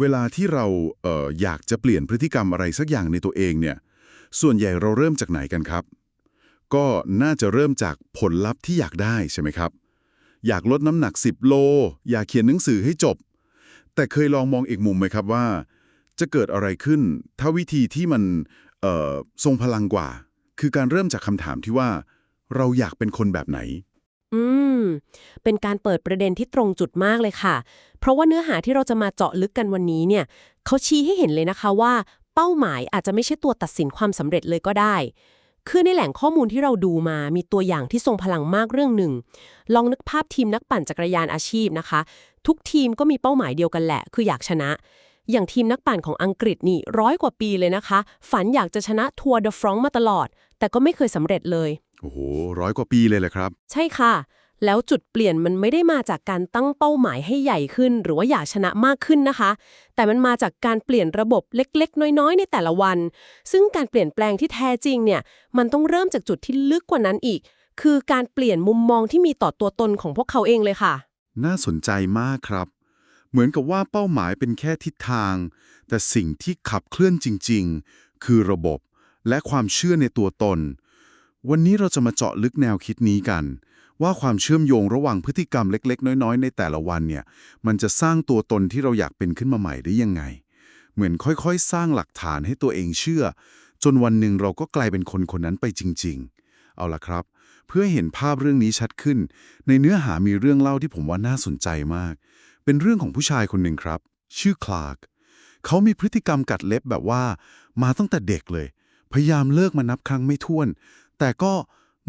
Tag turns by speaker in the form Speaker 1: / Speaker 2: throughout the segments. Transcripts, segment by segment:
Speaker 1: เวลาที่เราเอ่ออยากจะเปลี่ยนพฤติกรรมอะไรสักอย่างในตัวเองเนี่ย ส่วนใหญ่เราเริ่มจากไหนกันครับ ก็น่าจะเริ่มจากผลลัพธ์ที่อยากได้ใช่ไหมครับ อยากลดน้ำหนัก 10 โล อยากเขียนหนังสือให้จบ แต่เคยลองมองอีกมุมไหมครับว่า จะเกิดอะไรขึ้น ถ้าวิธีที่มันเอ่อทรงพลังกว่า คือการเริ่มจากคำถามที่ว่า เราอยากเป็นคนแบบไหน
Speaker 2: อืม เป็นการเปิดประเด็นที่ตรงจุดมากเลยค่ะ เพราะว่าเนื้อหาที่เราจะมาเจาะลึกกันวันนี้เนี่ย เขาชี้ให้เห็นเลยนะคะว่า เป้าหมายอาจจะไม่ใช่ตัวตัดสินความสำเร็จเลยก็ได้ คือในแหล่งข้อมูลที่เราดูมา มีตัวอย่างที่ทรงพลังมากเรื่องหนึ่ง ลองนึกภาพทีมนักปั่นจักรยานอาชีพนะคะ ทุกทีมก็มีเป้าหมายเดียวกันแหละ คืออยากชนะ อย่างทีมนักปั่นของอังกฤษนี่ร้อยกว่าปีเลยนะคะ ฝันอยากจะชนะทัวร์เดอะฟรองก์มาตลอด แต่ก็ไม่เคยสำเร็จเลย
Speaker 1: โอ้โหร้อยกว่าปีเลยแหละครับ
Speaker 2: ใช่ค่ะ แล้วจุดเปลี่ยนมันไม่ได้มาจากการตั้งเป้าหมายให้ใหญ่ขึ้น หรือว่าอยากชนะมากขึ้นนะคะ แต่มันมาจากการเปลี่ยนระบบเล็ก ๆ น้อย ๆ ในแต่ละวัน ซึ่งการเปลี่ยนแปลงที่แท้จริงเนี่ย มันต้องเริ่มจากจุดที่ลึกกว่านั้นอีก คือการเปลี่ยนมุมมองที่มีต่อตัวตนของพวกเขาเองเลยค่ะ
Speaker 1: น่าสนใจมากครับ เหมือนกับว่าเป้าหมายเป็นแค่ทิศทาง แต่สิ่งที่ขับเคลื่อนจริง ๆ คือระบบและความเชื่อในตัวตน วันนี้เราจะมาเจาะลึกแนวคิดนี้กัน ว่าความเชื่อมโยงระหว่างพฤติกรรมเล็ก ๆ น้อย ๆ ในแต่ละวันเนี่ย มันจะสร้างตัวตนที่เราอยากเป็นขึ้นมาใหม่ได้ยังไง เหมือนค่อยๆ สร้างหลักฐานให้ตัวเองเชื่อ จนวันหนึ่งเราก็กลายเป็นคนคนนั้นไปจริง ๆ เอาล่ะครับ เพื่อเห็นภาพเรื่องนี้ชัดขึ้น ในเนื้อหามีเรื่องเล่าที่ผมว่าน่าสนใจมาก เป็นเรื่องของผู้ชายคนหนึ่งครับ ชื่อคลาร์กเขามีพฤติกรรมกัดเล็บแบบว่า มาตั้งแต่เด็กเลย พยายามเลิกมานับครั้งไม่ถ้วน แต่ก็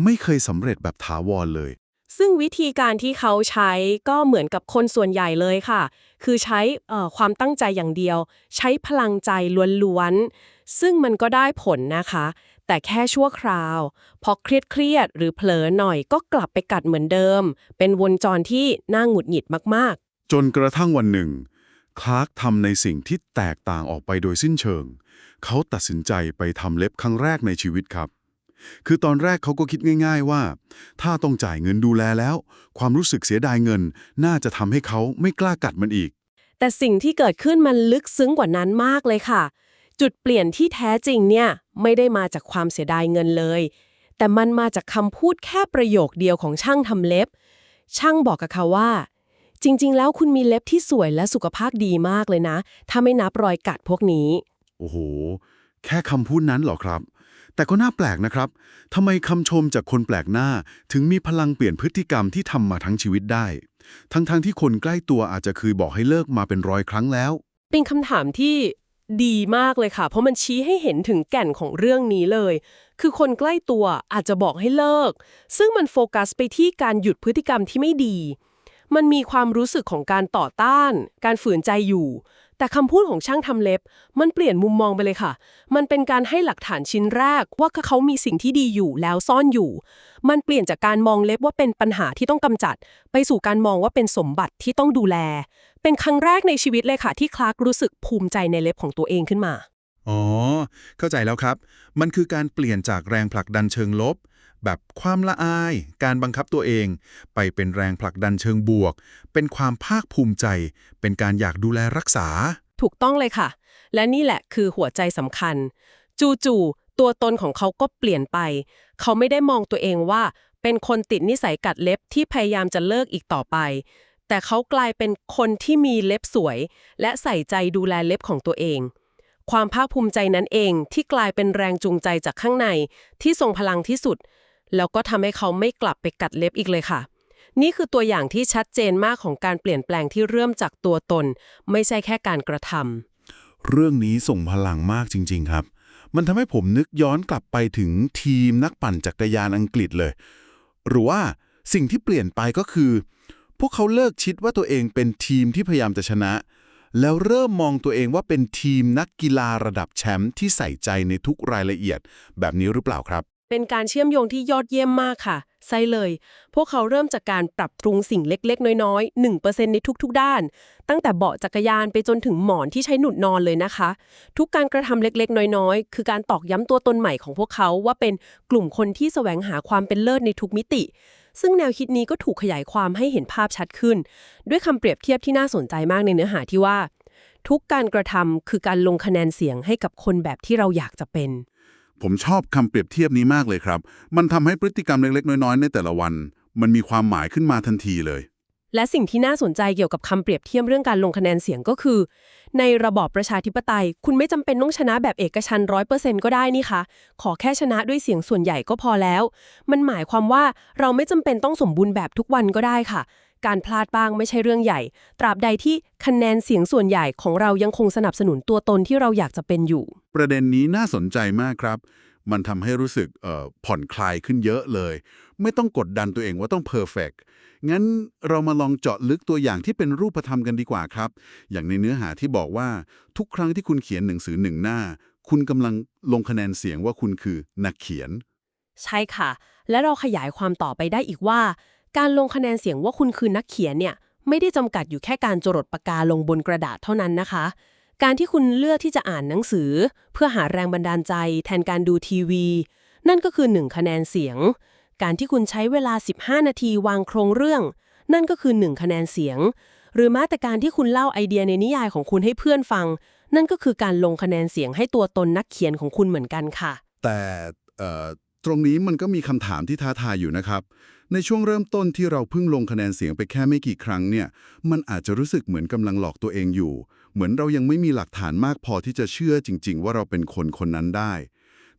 Speaker 1: ไม่เคยสำเร็จแบบถาวรเลย
Speaker 2: ซึ่งวิธีการที่เขาใช้ก็เหมือนกับคนส่วนใหญ่เลยค่ะ คือใช้เอ่อความตั้งใจอย่างเดียว ใช้พลังใจล้วนๆ ซึ่งมันก็ได้ผลนะคะ แต่แค่ชั่วคราว พอเครียดเครียดๆหรือเผลอหน่อยก็กลับไปกัดเหมือนเดิม เป็นวนจรที่น่าหงุดหงิดมาก
Speaker 1: จนกระทั่งวันหนึ่งคลาร์กทำในสิ่งที่แตกต่างออกไปโดยสิ้นเชิง เขาตัดสินใจไปทำเล็บครั้งแรกในชีวิตครับ คือตอนแรกเขาก็คิดง่าย ๆว่า ถ้าต้องจ่ายเงินดูแลแล้ว ความรู้สึกเสียดายเงิน น่าจะทำให้เขาไม่กล้ากัดมันอีก
Speaker 2: ๆแต่สิ่งที่เกิดขึ้นมันลึกซึ้งกว่านั้นมากเลยค่ะ จุดเปลี่ยนที่แท้จริงเนี่ยไม่ได้มาจากความเสียดายเงินเลย แต่มันมาจากคำพูดแค่ประโยคเดียวของช่างทำเล็บ ช่างบอกกับเขาว่า จริง ๆ แล้วคุณมีเล็บที่สวยและสุขภาพดีมากเลยนะ ถ้าไม่นับรอยกัดพวกนี้
Speaker 1: โอ้โห แค่คำพูดนั้นเหรอครับ แต่ก็น่าแปลกนะครับทำไมคำชมจากคนแปลกหน้า ถึงมีพลังเปลี่ยนพฤติกรรมที่ทำมาทั้งชีวิตได้ ทั้งๆที่คนใกล้ตัวอาจจะเคยบอกให้เลิกมาเป็นร้อยครั้งแล้ว
Speaker 2: เป็นคำถามที่ดีมากเลยค่ะ เพราะมันชี้ให้เห็นถึงแก่นของเรื่องนี้เลย คือคนใกล้ตัวอาจจะบอกให้เลิก ซึ่งมันโฟกัสไปที่การหยุดพฤติกรรมที่ไม่ดี มันมีความรู้สึกของการต่อต้าน การฝืนใจอยู่ แต่คำพูดของช่างทำเล็บ มันเปลี่ยนมุมมองไปเลยค่ะ มันเป็นการให้หลักฐานชิ้นแรกว่าเขามีสิ่งที่ดีอยู่แล้วซ่อนอยู่ มันเปลี่ยนจากการมองเล็บว่าเป็นปัญหาที่ต้องกำจัด ไปสู่การมองว่าเป็นสมบัติที่ต้องดูแล เป็นครั้งแรกในชีวิตเลยค่ะ ที่คลาร์กรู้สึกภูมิใจในเล็บของตัวเองขึ้นมา
Speaker 3: อ๋อ เข้าใจแล้วครับ มันคือการเปลี่ยนจากแรงผลักดันเชิงลบ แบบความละอาย การบังคับตัวเอง ไปเป็นแรงผลักดันเชิงบวก เป็นความภาคภูมิใจ เป็นการอยากดูแลรักษา
Speaker 2: ถูกต้องเลยค่ะ และนี่แหละคือหัวใจสำคัญ จู่ๆตัวตนของเขาก็เปลี่ยนไป เขาไม่ได้มองตัวเองว่า เป็นคนติดนิสัยกัดเล็บที่พยายามจะเลิกอีกต่อไป แต่เขากลายเป็นคนที่มีเล็บสวย และใส่ใจดูแลเล็บของตัวเองความภาคภูมิใจนั้นเองที่กลายเป็นแรงจูงใจจากข้างในที่ทรงพลังที่สุด แล้วก็ทำให้เขาไม่กลับไปกัดเล็บอีกเลยค่ะ นี่คือตัวอย่างที่ชัดเจนมากของการเปลี่ยนแปลงที่เริ่มจากตัวตน ไม่ใช่แค่การกระทำ
Speaker 1: เรื่องนี้ส่งพลังมากจริง ๆ ครับ มันทำให้ผมนึกย้อนกลับไปถึงทีมนักปั่นจักรยานอังกฤษเลย หรือว่าสิ่งที่เปลี่ยนไปก็คือ พวกเขาเลิกคิดว่าตัวเองเป็นทีมที่พยายามจะชนะ แล้วเริ่มมองตัวเองว่าเป็นทีมนักกีฬาระดับแชมป์ที่ใส่ใจในทุกรายละเอียด แบบนี้หรือเปล่าครับ
Speaker 2: เป็นการเชื่อมโยงที่ยอดเยี่ยมมากค่ะ ใช่เลย พวกเขาเริ่มจากการปรับปรุงสิ่งเล็กๆ น้อยๆ 1%ในทุกๆ ด้าน ตั้งแต่เบาะจักรยานไปจนถึงหมอนที่ใช้หนุนนอนเลยนะคะ ทุกการกระทำเล็กๆ น้อยๆ คือการตอกย้ำตัวตนใหม่ของพวกเขาว่าเป็นกลุ่มคนที่แสวงหาความเป็นเลิศในทุกมิติ ซึ่งแนวคิดนี้ก็ถูกขยายความให้เห็นภาพชัดขึ้น ด้วยคำเปรียบเทียบที่น่าสนใจมากในเนื้อหาที่ว่า ทุกการกระทำคือการลงคะแนนเสียงให้กับคนแบบที่เราอยากจะเป็น
Speaker 1: ผมชอบคำเปรียบเทียบนี้มากเลยครับ มันทำให้พฤติกรรมเล็กๆ น้อยๆ ในแต่ละวัน มันมีความหมายขึ้นมาทันทีเลย
Speaker 2: และสิ่งที่น่าสนใจเกี่ยวกับคำเปรียบเทียบเรื่องการลงคะแนนเสียงก็คือ ในระบอบประชาธิปไตย คุณไม่จำเป็นต้องชนะแบบเอกชันร้อยเปอร์เซ็นต์ก็ได้นี่คะขอแค่ชนะด้วยเสียงส่วนใหญ่ก็พอแล้ว มันหมายความว่าเราไม่จำเป็นต้องสมบูรณ์แบบทุกวันก็ได้ค่ะ การพลาดบ้างไม่ใช่เรื่องใหญ่ ตราบใดที่คะแนนเสียงส่วนใหญ่ของเรายังคงสนับสนุนตัวตนที่เราอยากจะเป็นอยู่
Speaker 1: ประเด็นนี้น่าสนใจมากครับ มันทำให้รู้สึกเอ่อผ่อนคลายขึ้นเยอะเลย ไม่ต้องกดดันตัวเองว่าต้องเพอร์เฟกงั้นเรามาลองเจาะลึกตัวอย่างที่เป็นรูปธรรมกันดีกว่าครับ อย่างในเนื้อหาที่บอกว่าทุกครั้งที่คุณเขียนหนังสือหนึ่งหน้า คุณกำลังลงคะแนนเสียงว่าคุณคือนักเขียน
Speaker 2: ใช่ค่ะ และเราขยายความต่อไปได้อีกว่า การลงคะแนนเสียงว่าคุณคือนักเขียนเนี่ยไม่ได้จำกัดอยู่แค่การจรดปากกาลงบนกระดาษเท่านั้นนะคะ การที่คุณเลือกที่จะอ่านหนังสือ เพื่อหาแรงบันดาลใจ แทนการดูทีวี นั่นก็คือ 1 คะแนนเสียง การที่คุณใช้เวลา 15 นาทีวางโครงเรื่อง นั่นก็คือ 1 คะแนนเสียง หรือแม้แต่การที่คุณเล่าไอเดียในนิยายของคุณให้เพื่อนฟัง นั่นก็คือการลงคะแนนเสียงให้ตัวตนนักเขียนของคุณเหมือนกันค่ะ
Speaker 1: แต่ตรงนี้มันก็มีคำถามที่ท้าทายอยู่นะครับ ในช่วงเริ่มต้นที่เราเพิ่งลงคะแนนเสียงไปแค่ไม่กี่ครั้งเนี่ย มันอาจจะรู้สึกเหมือนกำลังหลอกตัวเองอยู่ เหมือนเรายังไม่มีหลักฐานมากพอที่จะเชื่อจริง ๆ ว่าเราเป็นคนคนนั้นได้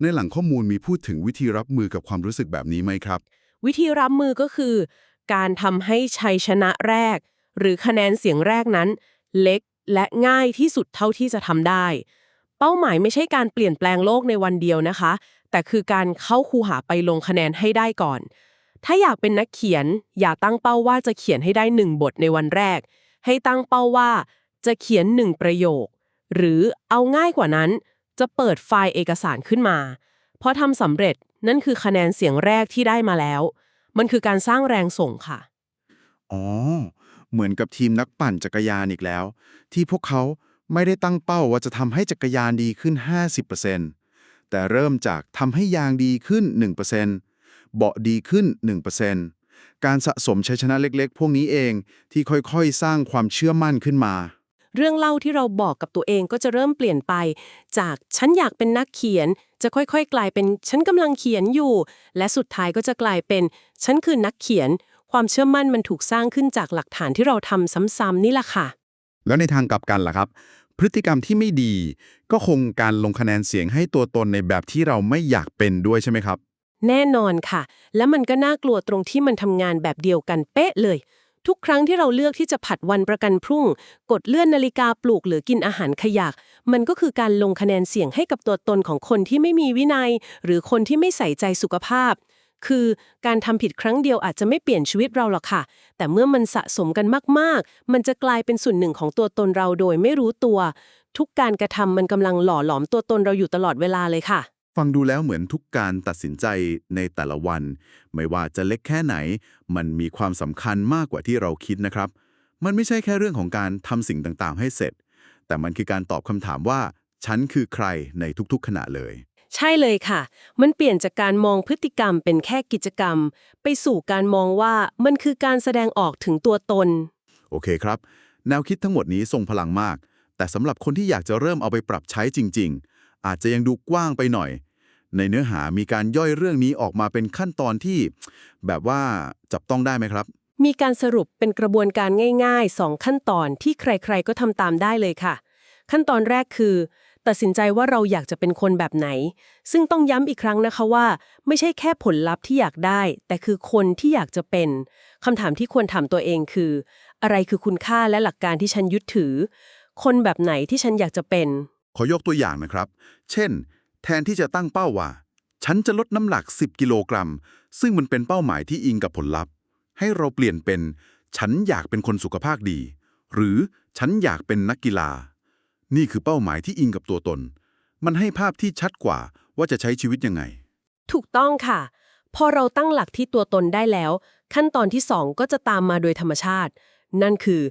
Speaker 1: ในหลังข้อมูลมีพูดถึงวิธีรับมือกับความรู้สึกแบบนี้ไหมครับ
Speaker 2: วิธีรับมือก็คือ การทำให้ชัยชนะแรก หรือคะแนนเสียงแรกนั้น เล็กและง่ายที่สุดเท่าที่จะทำได้ เป้าหมายไม่ใช่การเปลี่ยนแปลงโลกในวันเดียวนะคะ แต่คือการเข้าคูหาไปลงคะแนนให้ได้ก่อน ถ้าอยากเป็นนักเขียน อย่าตั้งเป้าว่าจะเขียนให้ได้หนึ่งบทในวันแรก ให้ตั้งเป้าว่าจะเขียนหนึ่งประโยค หรือเอาง่ายกว่านั้น จะเปิดไฟล์เอกสารขึ้นมาพอทำสำเร็จนั่นคือคะแนนเสียงแรกที่ได้มาแล้ว มันคือการสร้างแรงส่งค่ะ
Speaker 4: อ๋อ เหมือนกับทีมนักปั่นจักรยานอีกแล้ว ที่พวกเขาไม่ได้ตั้งเป้าว่าจะทำให้จักรยานดีขึ้น 50%แต่เริ่มจากทำให้ยางดีขึ้น 1% เบาะดีขึ้น 1%การสะสมชัยชนะเล็กๆ พวกนี้เองที่ค่อยๆ สร้างความเชื่อมั่นขึ้นมา
Speaker 2: เรื่องเล่าที่เราบอกกับตัวเองก็จะเริ่มเปลี่ยนไป จากฉันอยากเป็นนักเขียน จะค่อยๆ กลายเป็นฉันกำลังเขียนอยู่ และสุดท้ายก็จะกลายเป็น ฉันคือนักเขียน ความเชื่อมั่นมันถูกสร้างขึ้นจากหลักฐานที่เราทำซ้ำๆนี่แหละค่ะ
Speaker 4: แล้วในทางกลับกันล่ะครับพฤติกรรมที่ไม่ดีก็คงการลงคะแนนเสียงให้ตัวตนในแบบที่เราไม่อยากเป็นด้วยใช่ไหมครับ
Speaker 2: แน่นอนค่ะ และมันก็น่ากลัวตรงที่มันทำงานแบบเดียวกันเป๊ะเลย ทุกครั้งที่เราเลือกที่จะผัดวันประกันพรุ่ง กดเลื่อนนาฬิกาปลูกหรือกินอาหารขยักมันก็คือการลงคะแนนเสียงให้กับตัวตนของคนที่ไม่มีวินัย หรือคนที่ไม่ใส่ใจสุขภาพ คือการทำผิดครั้งเดียวอาจจะไม่เปลี่ยนชีวิตเราหรอกค่ะ แต่เมื่อมันสะสมกันมากๆ มันจะกลายเป็นส่วนหนึ่งของตัวตนเราโดยไม่รู้ตัว ทุกการกระทำมันกำลังหล่อหลอมตัวตนเราอยู่ตลอดเวลาเลยค่ะ
Speaker 1: ฟังดูแล้วเหมือนทุกการตัดสินใจในแต่ละวัน ไม่ว่าจะเล็กแค่ไหน มันมีความสำคัญมากกว่าที่เราคิดนะครับ มันไม่ใช่แค่เรื่องของการทำสิ่งต่างๆ ให้เสร็จ แต่มันคือการตอบคำถามว่า ฉันคือใครในทุกๆ ขณะเลย
Speaker 2: ใช่เลยค่ะ มันเปลี่ยนจากการมองพฤติกรรมเป็นแค่กิจกรรม ไปสู่การมองว่ามันคือการแสดงออกถึงตัวตน
Speaker 1: โอเคครับ แนวคิดทั้งหมดนี้ทรงพลังมาก แต่สำหรับคนที่อยากจะเริ่มเอาไปปรับใช้จริง ๆอาจจะยังดูกว้างไปหน่อย ในเนื้อหามีการย่อยเรื่องนี้ออกมาเป็นขั้นตอนที่ แบบว่าจับต้องได้ไหมครับ
Speaker 2: มีการสรุปเป็นกระบวนการง่ายๆ 2 ขั้นตอนที่ใครๆก็ทำตามได้เลยค่ะ ขั้นตอนแรกคือ ตัดสินใจว่าเราอยากจะเป็นคนแบบไหน ซึ่งต้องย้ำอีกครั้งนะคะว่า ไม่ใช่แค่ผลลัพธ์ที่อยากได้ แต่คือคนที่อยากจะเป็นคำถามที่ควรถามตัวเองคือ อะไรคือคุณค่าและหลักการที่ฉันยึดถือ คนแบบไหนที่ฉันอยากจะเป็น
Speaker 1: ขอยกตัวอย่างนะครับ เช่น แทนที่จะตั้งเป้าว่า ฉันจะลดน้ำหนัก 10 กิโลกรัม ซึ่งมันเป็นเป้าหมายที่อิงกับผลลัพธ์ ให้เราเปลี่ยนเป็น ฉันอยากเป็นคนสุขภาพดี หรือฉันอยากเป็นนักกีฬา นี่คือเป้าหมายที่อิงกับตัวตน มันให้ภาพที่ชัดกว่าว่าจะใช้ชีวิตยังไง
Speaker 2: ถูกต้องค่ะ พอเราตั้งหลักที่ตัวตนได้แล้ว ขั้นตอนที่ 2 ก็จะตามมาโดยธรรมชาติ นั่นคือ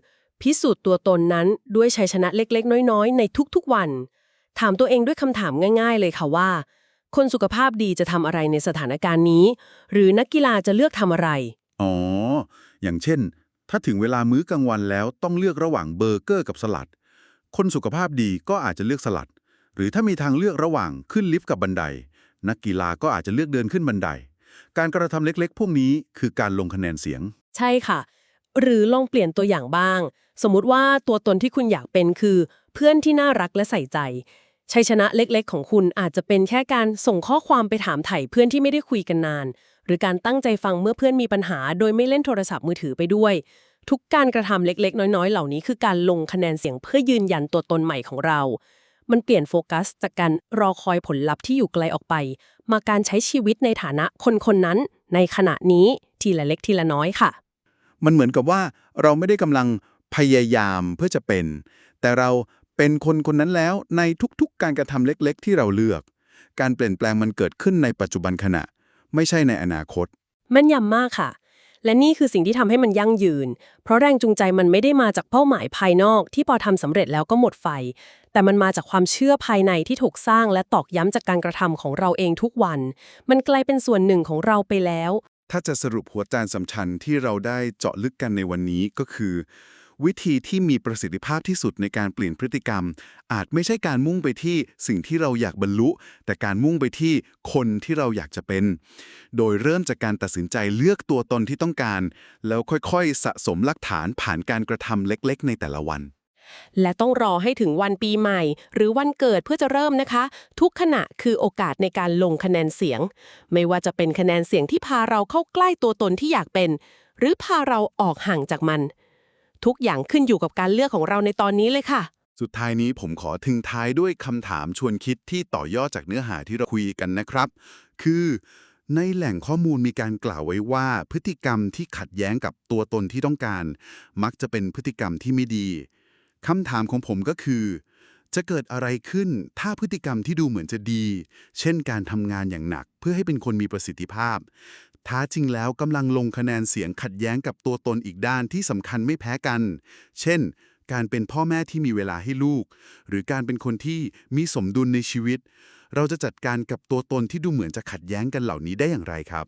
Speaker 2: พิสูจน์ตัวตนนั้นด้วยชัยชนะเล็กๆ น้อยๆ ในทุกๆวัน ถามตัวเองด้วยคำถามง่าย ๆ เลยค่ะว่า คนสุขภาพดีจะทำอะไรในสถานการณ์นี้ หรือนักกีฬาจะเลือกทำอะไร
Speaker 1: อ๋อ อย่างเช่น ถ้าถึงเวลามื้อกลางวันแล้วต้องเลือกระหว่างเบอร์เกอร์กับสลัด คนสุขภาพดีก็อาจจะเลือกสลัด หรือถ้ามีทางเลือกระหว่างขึ้นลิฟต์กับบันได นักกีฬาก็อาจจะเลือกเดินขึ้นบันได การกระทำเล็กๆ พวกนี้คือการลงคะแนนเสียง
Speaker 2: ใช่ค่ะ หรือลองเปลี่ยนตัวอย่างบ้าง สมมุติว่าตัวตนที่คุณอยากเป็นคือ เพื่อนที่น่ารักและใส่ใจ ชัยชนะเล็กๆ ของคุณอาจจะเป็นแค่การส่งข้อความไปถามไถ่เพื่อนที่ไม่ได้คุยกันนาน หรือการตั้งใจฟังเมื่อเพื่อนมีปัญหา โดยไม่เล่นโทรศัพท์มือถือไปด้วย ทุกการกระทำเล็กๆ น้อยๆ เหล่านี้คือการลงคะแนนเสียงเพื่อยืนยันตัวตนใหม่ของเรา มันเปลี่ยนโฟกัสจากการรอคอยผลลัพธ์ที่อยู่ไกลออกไป มาการใช้ชีวิตในฐานะคนคนๆนั้น ในขณะนี้ทีละเล็กทีละน้อยค่ะ
Speaker 3: มันเหมือนกับว่าเราไม่ได้กำลังพยายามเพื่อจะเป็น แต่เราเป็นคนคนนั้นแล้วในทุกๆ การกระทำเล็กๆ ที่เราเลือก การเปลี่ยนแปลงมันเกิดขึ้นในปัจจุบันขณะ ไม่ใช่ในอนาคต
Speaker 2: แม่นยำมากค่ะ และนี่คือสิ่งที่ทำให้มันยั่งยืน เพราะแรงจูงใจมันไม่ได้มาจากเป้าหมายภายนอก ที่พอทำสำเร็จแล้วก็หมดไฟ แต่มันมาจากความเชื่อภายในที่ถูกสร้างและตอกย้ำจากการกระทำของเราเองทุกวัน มันกลายเป็นส่วนหนึ่งของเราไปแล้ว
Speaker 1: ถ้าจะสรุปหัวใจสำคัญที่เราได้เจาะลึกกันในวันนี้ก็คือ วิธีที่มีประสิทธิภาพที่สุดในการเปลี่ยนพฤติกรรม อาจไม่ใช่การมุ่งไปที่สิ่งที่เราอยากบรรลุ แต่การมุ่งไปที่คนที่เราอยากจะเป็น โดยเริ่มจากการตัดสินใจเลือกตัวตนที่ต้องการ แล้วค่อยๆ สะสมหลักฐานผ่านการกระทำเล็กๆ ในแต่ละวัน
Speaker 2: และต้องรอให้ถึงวันปีใหม่ หรือวันเกิดเพื่อจะเริ่มนะคะ ทุกขณะคือโอกาสในการลงคะแนนเสียง ไม่ว่าจะเป็นคะแนนเสียงที่พาเราเข้าใกล้ตัวตนที่อยากเป็น หรือพาเราออกห่างจากมัน ทุกอย่างขึ้นอยู่กับการเลือกของเราในตอนนี้เลยค่ะ
Speaker 1: สุดท้ายนี้ผมขอทิ้งท้ายด้วยคำถามชวนคิดที่ต่อยอดจากเนื้อหาที่เราคุยกันนะครับ คือในแหล่งข้อมูลมีการกล่าวไว้ว่า พฤติกรรมที่ขัดแย้งกับตัวตนที่ต้องการ มักจะเป็นพฤติกรรมที่ไม่ดี คำถามของผมก็คือ จะเกิดอะไรขึ้นถ้าพฤติกรรมที่ดูเหมือนจะดี เช่นการทำงานอย่างหนัก เพื่อให้เป็นคนมีประสิทธิภาพ ท้าจริงแล้วกำลังลงคะแนนเสียงขัดแย้งกับตัวตนอีกด้านที่สำคัญไม่แพ้กัน เช่น การเป็นพ่อแม่ที่มีเวลาให้ลูก หรือการเป็นคนที่มีสมดุลในชีวิต เราจะจัดการกับตัวตนที่ดูเหมือนจะขัดแย้งกันเหล่านี้ได้อย่างไรครับ